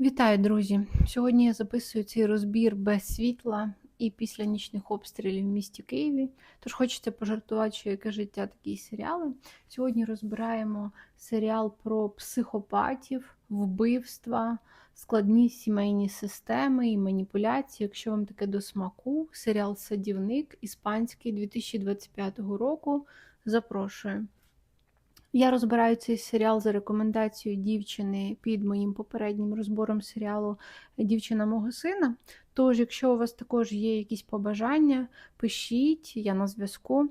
Вітаю, друзі! Сьогодні я записую цей розбір без світла і після нічних обстрілів в місті Києві. Тож хочеться пожартувати, що яке життя такі серіали. Сьогодні розбираємо серіал про психопатів, вбивства, складні сімейні системи і маніпуляції. Якщо вам таке до смаку, серіал Садівник іспанський 2025 року. Запрошую. Я розбираю цей серіал за рекомендацією дівчини під моїм попереднім розбором серіалу Дівчина мого сина. Тож, якщо у вас також є якісь побажання, пишіть, я на зв'язку.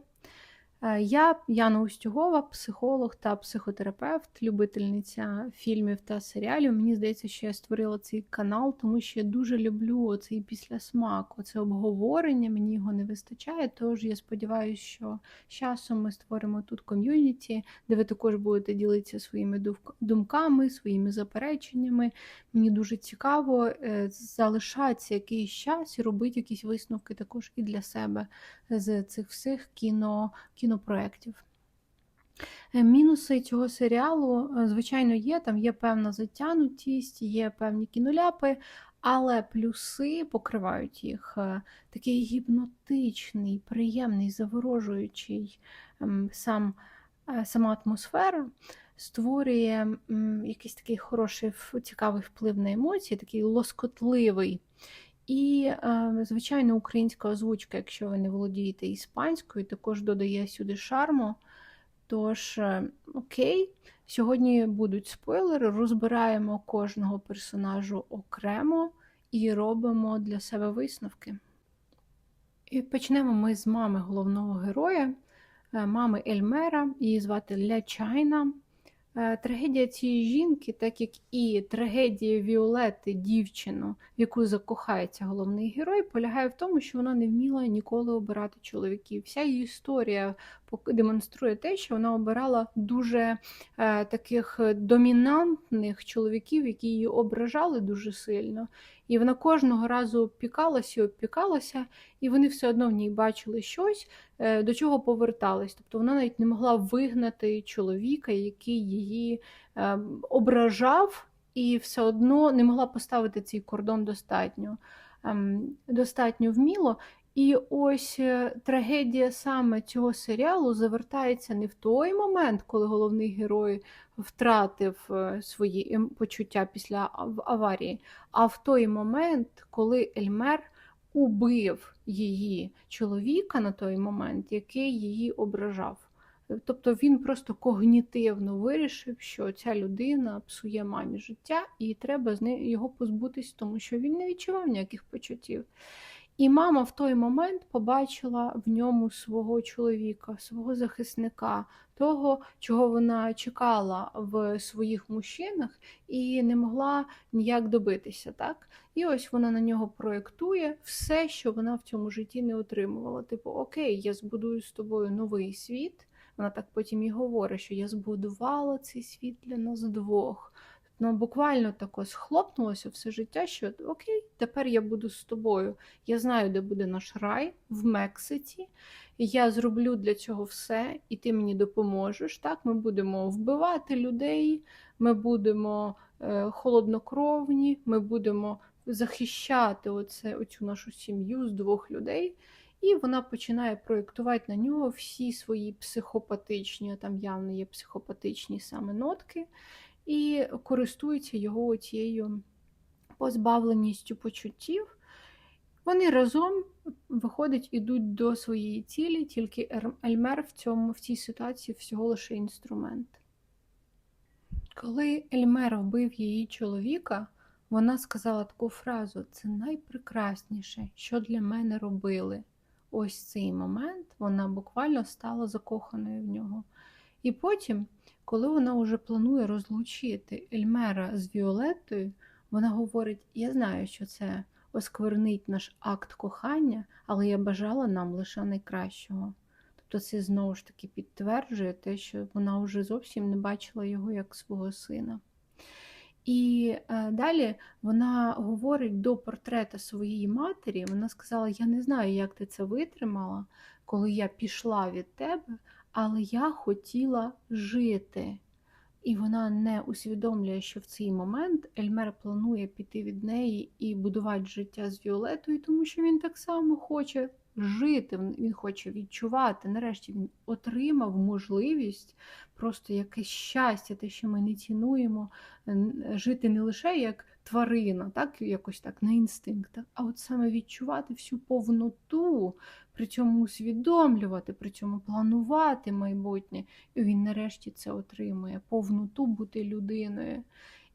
Е, я Яна Устюгова, психолог та психотерапевт, любительниця фільмів та серіалів. Мені здається, що я створила цей канал, тому що я дуже люблю цей післясмак, оце обговорення, мені його не вистачає. Тож я сподіваюся, що з часом ми створимо тут ком'юніті, де ви також будете ділитися своїми думками, своїми запереченнями. Мені дуже цікаво е, залишатися якийсь час і робити якісь висновки також і для себе з цих всіх кіно, кінопроєктів. Е, мінуси цього серіалу, е, звичайно, є. Там є певна затянутість, є певні кіноляпи, але плюси покривають їх. Е, такий гіпнотичний, приємний, заворожуючий ем, сам, сама атмосфера. Створює якийсь такий хороший, цікавий вплив на емоції, такий лоскотливий і, е, звичайно, українська озвучка, якщо ви не володієте іспанською, також додає сюди шарму. Тож, е, окей, сьогодні будуть спойлери, розбираємо кожного персонажу окремо і робимо для себе висновки. І почнемо ми з мами головного героя, е, мами Ельмера, її звати Ля Чайна. Е, трагедія цієї жінки, так як і трагедія Віолети, дівчину, в яку закохається головний герой, полягає в тому, що вона не вміла ніколи обирати чоловіків. Вся її історія демонструє те, що вона обирала дуже е, таких домінантних чоловіків, які її ображали дуже сильно. І вона кожного разу опікалася і опікалася, і вони все одно в ній бачили щось, е, до чого повертались. Тобто вона навіть не могла вигнати чоловіка, який її е, ображав, і все одно не могла поставити цей кордон достатньо. Ем, достатньо вміло, і ось е, трагедія саме цього серіалу завертається не в той момент, коли головний герой втратив е, свої ем, почуття після аварії, а в той момент, коли Ельмер убив її чоловіка на той момент, який її ображав. Тобто він просто когнітивно вирішив, що ця людина псує мамі життя, і треба з нею його позбутись, тому що він не відчував ніяких почуттів. І мама в той момент побачила в ньому свого чоловіка, свого захисника, того, чого вона чекала в своїх мужчинах і не могла ніяк добитися. так? І ось вона на нього проєктує все, що вона в цьому житті не отримувала. Типу, Окей, я збудую з тобою новий світ. Вона так потім і говорить, що я збудувала цей світ для нас двох. Ну, буквально тако схлопнулося все життя, що окей, тепер я буду з тобою. Я знаю, де буде наш рай в Мексиці. Я зроблю для цього все, і ти мені допоможеш. Так, Ми будемо вбивати людей, ми будемо е, холоднокровні, ми будемо захищати оце, оцю нашу сім'ю з двох людей. І вона починає проєктувати на нього всі свої психопатичні, там явно є психопатичні саме нотки і користуються його цією позбавленістю почуттів. Вони разом, виходить, ідуть до своєї цілі, тільки Ельмер в цьому, в цій ситуації всього лише інструмент. Коли Ельмер вбив її чоловіка, вона сказала таку фразу: це найпрекрасніше, що для мене робили. Ось цей момент вона буквально стала закоханою в нього. І потім коли вона вже планує розлучити Ельмера з Віолеттою, вона говорить: Я знаю, що це осквернить наш акт кохання, але я бажала нам лише найкращого. Тобто це знову ж таки підтверджує те, що вона вже зовсім не бачила його як свого сина. І е, далі вона говорить до портрета своєї матері. Вона сказала: Я не знаю, як ти це витримала, коли я пішла від тебе, але я хотіла жити. І вона не усвідомлює, що в цей момент Ельмер планує піти від неї і будувати життя з Віолетою, тому що він так само хоче жити, він хоче відчувати. Нарешті він отримав можливість просто якесь щастя, те, що ми не цінуємо, жити не лише як тварина, так якось так на інстинктах, а от саме відчувати всю повноту, при цьому усвідомлювати, при цьому планувати майбутнє. І він нарешті це отримує повноту бути людиною.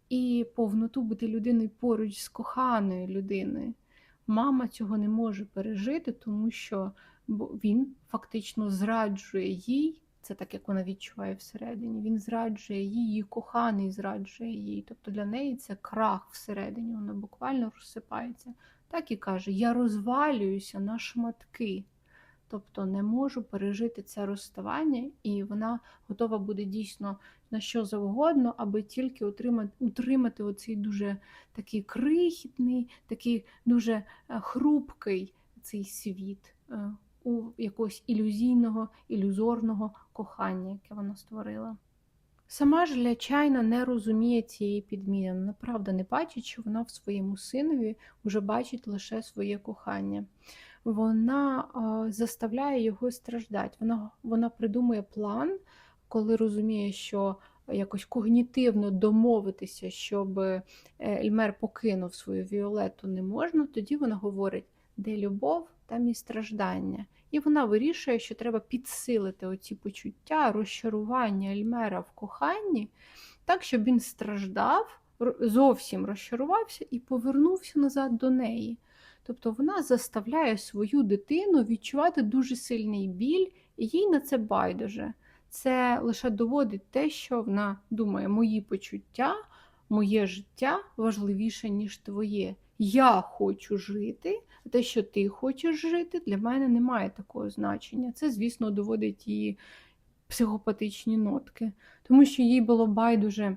І повноту бути людиною поруч з коханою людиною. Мама цього не може пережити, тому що він фактично зраджує їй це так, як вона відчуває всередині. Він зраджує її, коханий зраджує її. Тобто для неї це крах всередині, вона буквально розсипається. Так і каже: Я розвалююся на шматки. Тобто не можу пережити це розставання, і вона готова буде дійсно на що завгодно, аби тільки утримати утримати оцей дуже такий крихітний, такий дуже е, хрупкий цей світ. У якогось ілюзійного, ілюзорного кохання, яке вона створила. Сама ж Лячайна не розуміє цієї підміни, вона правда не бачить, що вона в своєму синові вже бачить лише своє кохання. Вона е, заставляє його страждати. Вона, Вона придумує план, коли розуміє, що якось когнітивно домовитися, щоб е, Ельмер покинув свою Віолету не можна, тоді вона говорить, де любов, там і страждання. І вона вирішує, що треба підсилити оці почуття, розчарування Ельмера в коханні, так, щоб він страждав, зовсім розчарувався і повернувся назад до неї. Тобто вона заставляє свою дитину відчувати дуже сильний біль, і їй на це байдуже. Це лише доводить те, що вона думає, мої почуття, моє життя важливіше, ніж твоє. Я хочу жити, а те, що ти хочеш жити, для мене не має такого значення. Це, звісно, доводить її психопатичні нотки, тому що їй було байдуже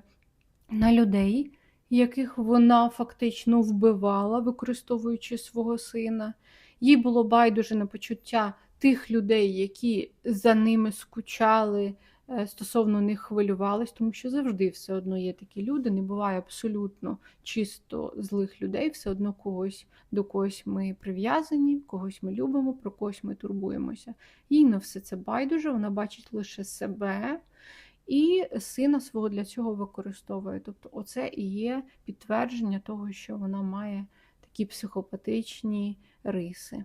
на людей, яких вона фактично вбивала, використовуючи свого сина. Їй було байдуже на почуття тих людей, які за ними скучали. Е, стосовно них хвилювались, тому що завжди все одно є такі люди, не буває абсолютно чисто злих людей, все одно когось до когось ми прив'язані, когось ми любимо, про когось ми турбуємося. Їй на все це байдуже, вона бачить лише себе. І сина свого для цього використовує. Тобто, оце і є підтвердження того, що вона має такі психопатичні риси.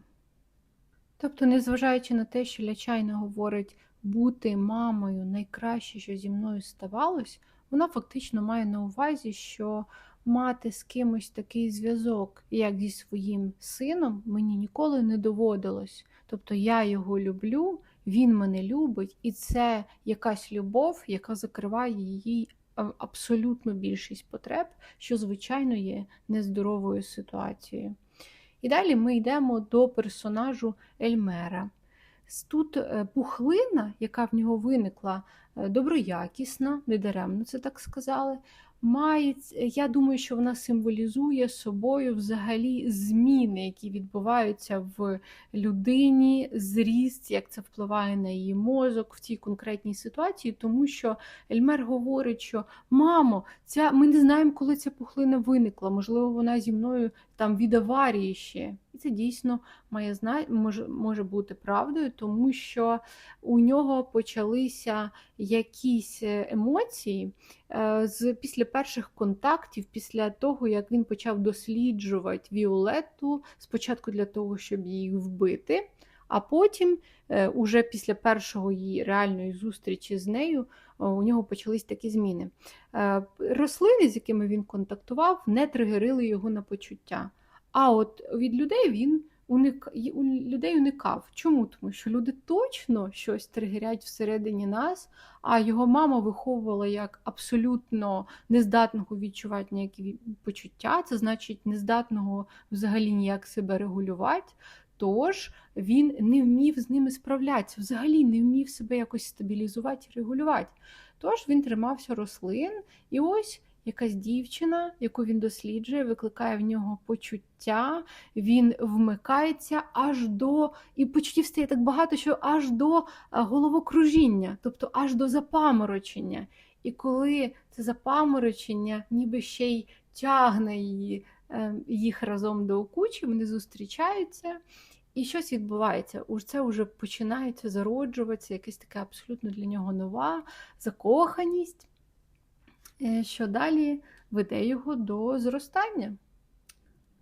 Тобто, незважаючи на те, що Лячайна говорить бути мамою найкраще, що зі мною ставалось, вона фактично має на увазі, що мати з кимось такий зв'язок, як зі своїм сином, мені ніколи не доводилось. Тобто я його люблю, він мене любить, і це якась любов, яка закриває її абсолютно більшість потреб, що, звичайно, є нездоровою ситуацією. І далі ми йдемо до персонажу Ельмера. Тут е, пухлина, яка в нього виникла, е, доброякісна, недаремно це так сказали, має, я думаю, що вона символізує собою взагалі зміни, які відбуваються в людині, зріст, як це впливає на її мозок в цій конкретній ситуації, тому що Ельмер говорить, що мамо, ця ми не знаємо, коли ця пухлина виникла. Можливо, вона зі мною там від аварії ще. І це дійсно має зна... може, може бути правдою, тому що у нього почалися якісь е, емоції е, з після перших контактів, після того, як він почав досліджувати Віолетту, спочатку для того, щоб її вбити. А потім, е, уже після першого її реальної зустрічі з нею, у нього почались такі зміни. Рослини, з якими він контактував, не тригерили його на почуття. А от від людей він уник... людей уникав. Чому? Тому що люди точно щось тригерять всередині нас, а його мама виховувала як абсолютно нездатного відчувати ніякі почуття, це значить нездатного взагалі ніяк себе регулювати. Тож він не вмів з ними справлятися, взагалі не вмів себе якось стабілізувати і регулювати. Тож він тримався рослин, і ось якась дівчина, яку він досліджує, викликає в нього почуття, він вмикається аж до, і почуттів стає так багато, що аж до головокружіння, тобто аж до запаморочення. І коли це запаморочення, ніби ще й тягне її, е, їх разом до кучі, вони зустрічаються. І щось відбувається. Це вже починається зароджуватися, якась така абсолютно для нього нова закоханість, е, що далі веде його до зростання.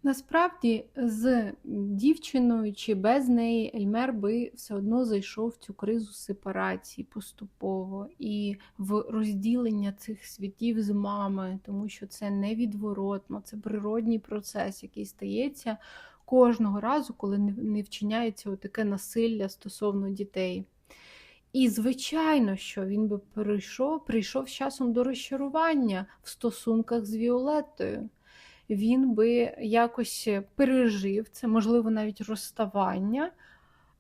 Насправді, з дівчиною чи без неї Ельмер би все одно зайшов в цю кризу сепарації поступово і в розділення цих світів з мамою, тому що це невідворотно, це природній процес, який стається кожного разу, коли не вчиняється таке насилля стосовно дітей. І, звичайно, що він би прийшов, прийшов з часом до розчарування в стосунках з Віолеттою. Він би якось пережив це, можливо, навіть розставання,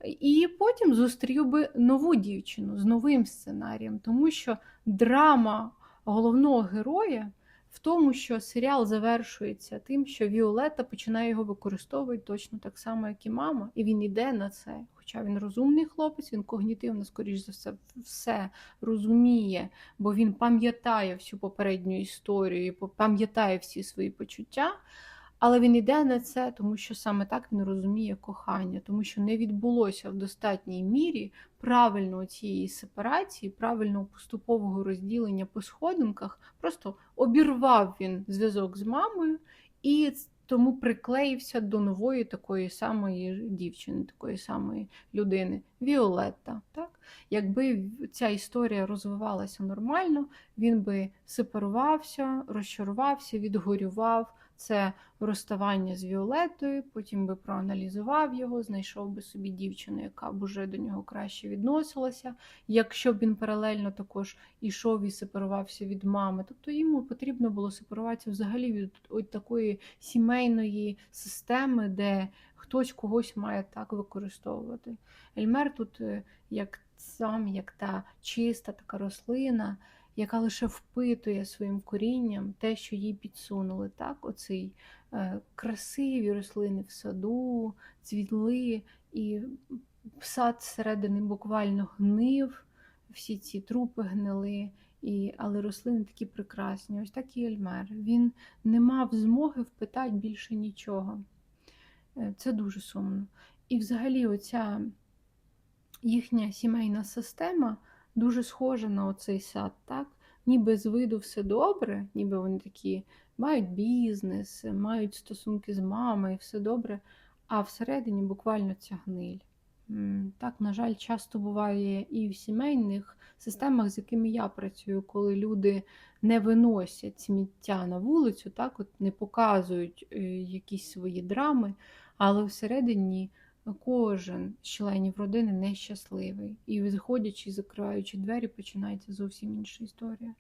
і потім зустрів би нову дівчину з новим сценарієм, тому що драма головного героя в тому, що серіал завершується тим, що Віолетта починає його використовувати точно так само, як і мама, і він іде на це. Хоча він розумний хлопець, він когнітивно, скоріш за все, все розуміє, бо він пам'ятає всю попередню історію, пам'ятає всі свої почуття. Але він йде на це, тому що саме так він розуміє кохання, тому що не відбулося в достатній мірі правильно цієї сепарації, правильного поступового розділення по сходинках. Просто обірвав він зв'язок з мамою і тому приклеївся до нової такої самої дівчини, такої самої людини Віолетта. Так? Якби ця історія розвивалася нормально, він би сепарувався, розчарувався, відгорював це розставання з Віолетою, потім би проаналізував його, знайшов би собі дівчину, яка б уже до нього краще відносилася. Якщо б він паралельно також ішов і сепарувався від мами, тобто йому потрібно було сепаруватися взагалі від от такої сімейної системи, де хтось когось має так використовувати. Ельмер тут е, як сам, як та чиста така рослина яка лише впитує своїм корінням те, що їй підсунули. Так, Оцей е, красиві рослини в саду, цвітли, і сад зсередини буквально гнив, всі ці трупи гнили. І, Але рослини такі прекрасні. Ось так і Ельмер. Він не мав змоги впитати більше нічого. Е, це дуже сумно. І взагалі, оця їхня сімейна система дуже схожа на оцей сад, так? Ніби з виду все добре, ніби вони такі мають бізнес, мають стосунки з мамою, все добре, а всередині буквально ця гниль. Так, на жаль, часто буває і в сімейних системах, з якими я працюю, коли люди не виносять сміття на вулицю, так, от не показують е, якісь свої драми, але всередині кожен з членів родини нещасливий. І виходячи, закриваючи двері, починається зовсім інша історія.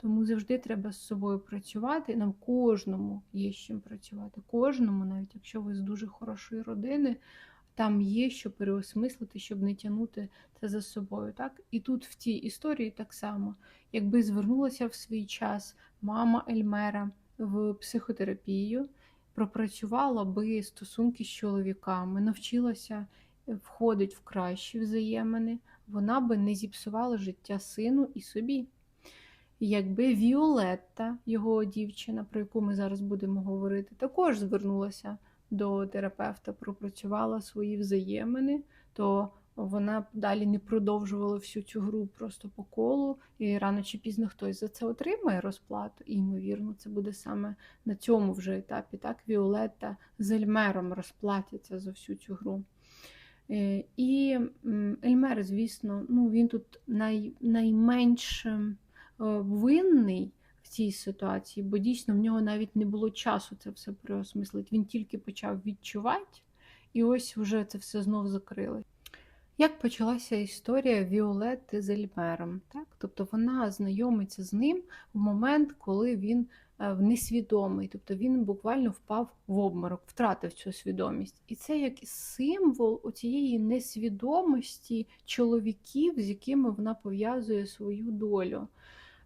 Тому завжди треба з собою працювати. Нам кожному є з чим працювати. Кожному, навіть якщо ви з дуже хорошої родини, там є що переосмислити, щоб не тягнути це за собою. Так? І тут в цій історії так само, якби звернулася в свій час мама Ельмера в психотерапію пропрацювала би стосунки з чоловіками, навчилася е, входити в кращі взаємини, вона би не зіпсувала життя сину і собі. Якби Віолетта, його дівчина, про яку ми зараз будемо говорити, також звернулася до терапевта, пропрацювала свої взаємини, то вона далі не продовжувала всю цю гру просто по колу, і рано чи пізно хтось за це отримає розплату. І, ймовірно, це буде саме на цьому вже етапі. Так, Віолетта з Ельмером розплатяться за всю цю гру. Е, і Ельмер, звісно, ну, він тут най, найменш е, винний в цій ситуації, бо дійсно в нього навіть не було часу це все переосмислити. Він тільки почав відчувати, і ось вже це все знов закрили. Як почалася історія Віолетти з Ельмером? Так? Тобто вона знайомиться з ним в момент, коли він е, несвідомий, тобто він буквально впав в обморок, втратив цю свідомість. І це як символ цієї несвідомості чоловіків, з якими вона пов'язує свою долю.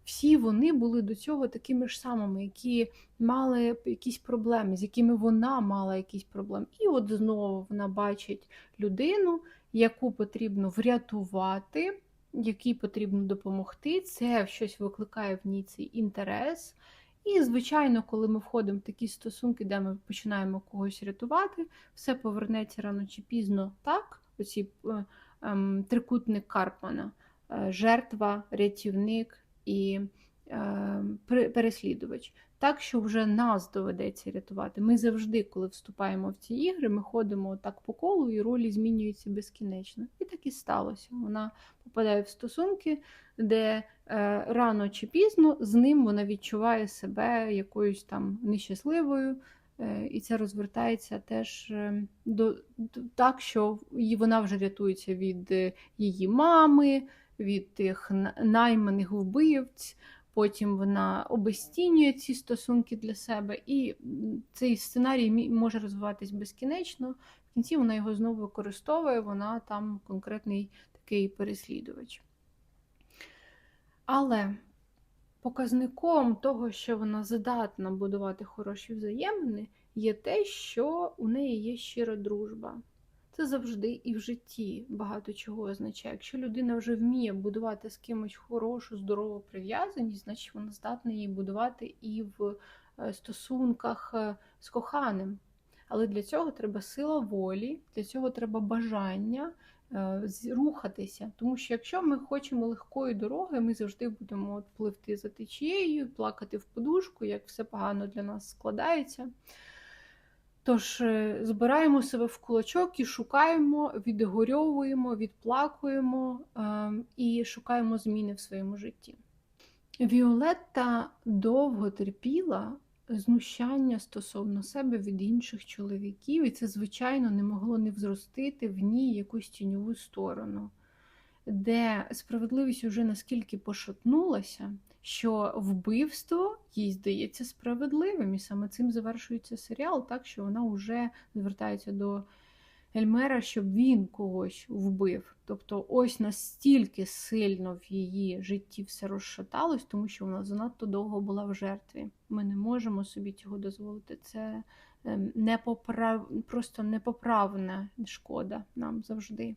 Всі вони були до цього такими ж самими, які мали якісь проблеми, з якими вона мала якісь проблеми. І от знову вона бачить людину, яку потрібно врятувати якій потрібно допомогти, це щось викликає в ній цей інтерес. І, звичайно, коли ми входимо в такі стосунки, де ми починаємо когось рятувати, все повернеться рано чи пізно так. Оці е, ем, трикутник Карпмана, е, жертва, рятівник і е, переслідувач. Так, що вже нас доведеться рятувати. Ми завжди, коли вступаємо в ці ігри, ми ходимо так по колу, і ролі змінюються безкінечно. І так і сталося. Вона попадає в стосунки, де е, рано чи пізно з ним вона відчуває себе якоюсь там нещасливою. Е, і це розвертається теж е, до, до так, що вона вже рятується від е, її мами, від тих найманих вбивць. Потім вона обесцінює ці стосунки для себе, і цей сценарій може розвиватись безкінечно. В кінці вона його знову використовує, вона там конкретний такий переслідувач. Але показником того, що вона здатна будувати хороші взаємини, є те, що у неї є щира дружба. Це завжди і в житті багато чого означає. Якщо людина вже вміє будувати з кимось хорошу, здорову прив'язаність, значить вона здатна її будувати і в е, стосунках е, з коханим. Але для цього треба сила волі, для цього треба бажання е, рухатися. Тому що якщо ми хочемо легкої дороги, ми завжди будемо пливти за течією, плакати в подушку, як все погано для нас складається. Тож е, збираємо себе в кулачок і шукаємо, відгорьовуємо, відплакуємо ем, і шукаємо зміни в своєму житті. Віолетта довго терпіла знущання стосовно себе від інших чоловіків, і це, звичайно, не могло не взростити в ній якусь тіньову сторону, де справедливість уже наскільки пошатнулася, що вбивство їй здається справедливим, і саме цим завершується серіал, так що вона вже звертається до Ельмера, щоб він когось вбив. Тобто, ось настільки сильно в її житті все розшаталось, тому що вона занадто довго була в жертві. Ми не можемо собі цього дозволити. Це ем, непоправ... просто непоправна шкода нам завжди.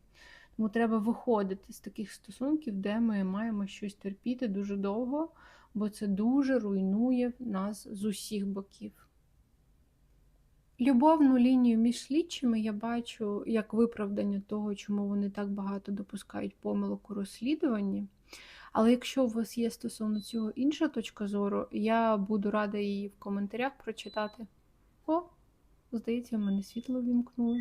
Тому треба виходити з таких стосунків, де ми маємо щось терпіти дуже довго, бо це дуже руйнує нас з усіх боків. Любовну лінію між слідчими я бачу як виправдання того, чому вони так багато допускають помилок у розслідуванні. Але якщо у вас є стосовно цього інша точка зору, я буду рада її в коментарях прочитати. О, здається, в мене світло вімкнуло.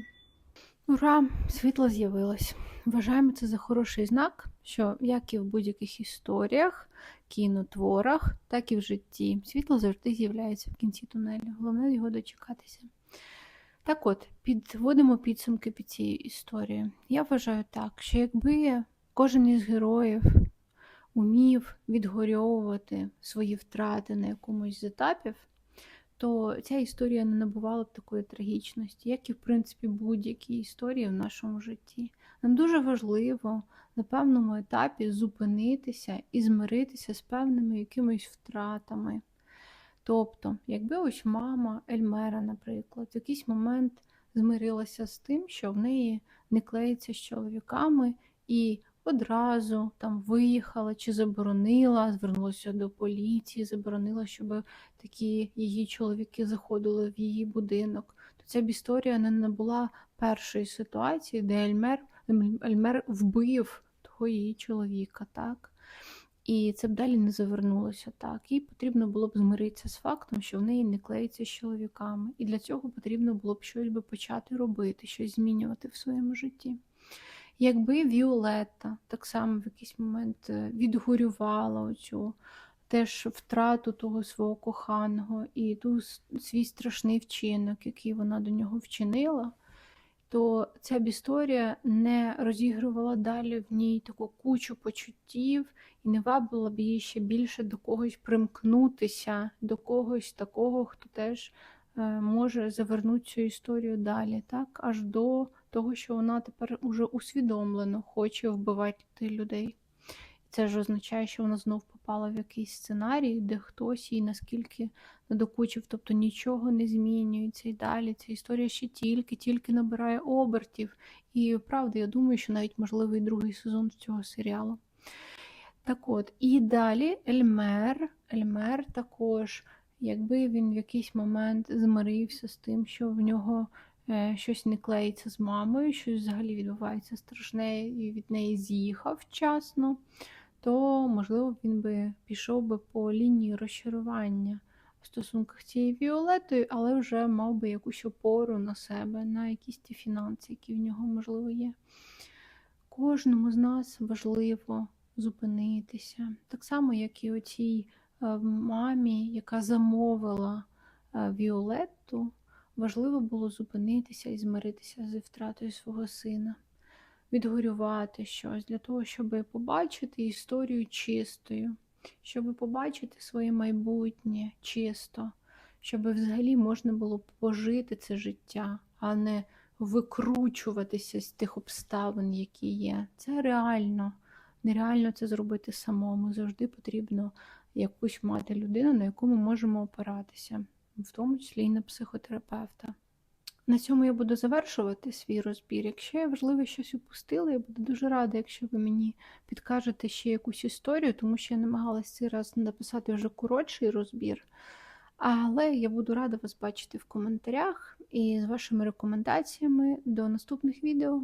Ура! Світло з'явилось. Вважаємо це за хороший знак, що як і в будь-яких історіях, кінотворах, так і в житті. Світло завжди з'являється в кінці тунелю. Головне його дочекатися. Так от, підводимо підсумки під цією історією. Я вважаю так, що якби кожен із героїв умів відгорьовувати свої втрати на якомусь з етапів, то ця історія не набувала б такої трагічності, як і, в принципі, будь-які історії в нашому житті. Нам дуже важливо на певному етапі зупинитися і змиритися з певними якимись втратами. Тобто, якби ось мама Ельмера, наприклад, в якийсь момент змирилася з тим, що в неї не клеїться з чоловіками, і одразу там виїхала чи заборонила, звернулася до поліції, заборонила, щоб такі її чоловіки заходили в її будинок, то ця б історія не набула першої ситуації, де Ельмер, Ельмер вбив того її чоловіка. так? І це б далі не завернулося так. Їй потрібно було б змиритися з фактом, що в неї не клеїться з чоловіками. І для цього потрібно було б щось би почати робити, щось змінювати в своєму житті. Якби Віолетта так само в якийсь момент е, відгорювала оцю теж втрату того свого коханого і ту свій страшний вчинок, який вона до нього вчинила, то ця б історія не розігрувала далі в ній таку кучу почуттів і не вабила б її ще більше до когось примкнутися, до когось такого, хто теж е, може завернути цю історію далі, так, аж до того, що вона тепер уже усвідомлено хоче вбивати людей. Це ж означає, що вона знов попала в якийсь сценарій, де хтось їй наскільки надокучив, тобто нічого не змінюється і далі. Ця історія ще тільки-тільки набирає обертів. І правда, я думаю, що навіть можливий другий сезон цього серіалу. Так от, і далі Ельмер. Ельмер також, якби він в якийсь момент змирився з тим, що в нього щось не клеїться з мамою, щось взагалі відбувається страшне і від неї з'їхав вчасно, то, можливо, він би пішов би по лінії розчарування в стосунках з цією Віолетою, але вже мав би якусь опору на себе, на якісь ті фінанси, які в нього, можливо, є. Кожному з нас важливо зупинитися. Так само, як і оцій е, мамі, яка замовила е, Віолетту, важливо було зупинитися і змиритися зі втратою свого сина, відгорювати щось для того, щоб побачити історію чистою, щоб побачити своє майбутнє чисто, щоб взагалі можна було пожити це життя, а не викручуватися з тих обставин, які є. Це реально. Нереально це зробити самому. Завжди потрібно якусь мати людину, на яку ми можемо опиратися, в тому числі і на психотерапевта. На цьому я буду завершувати свій розбір. Якщо я важливо щось упустила, я буду дуже рада, якщо ви мені підкажете ще якусь історію, тому що я намагалася цей раз написати вже коротший розбір. Але я буду рада вас бачити в коментарях і з вашими рекомендаціями до наступних відео.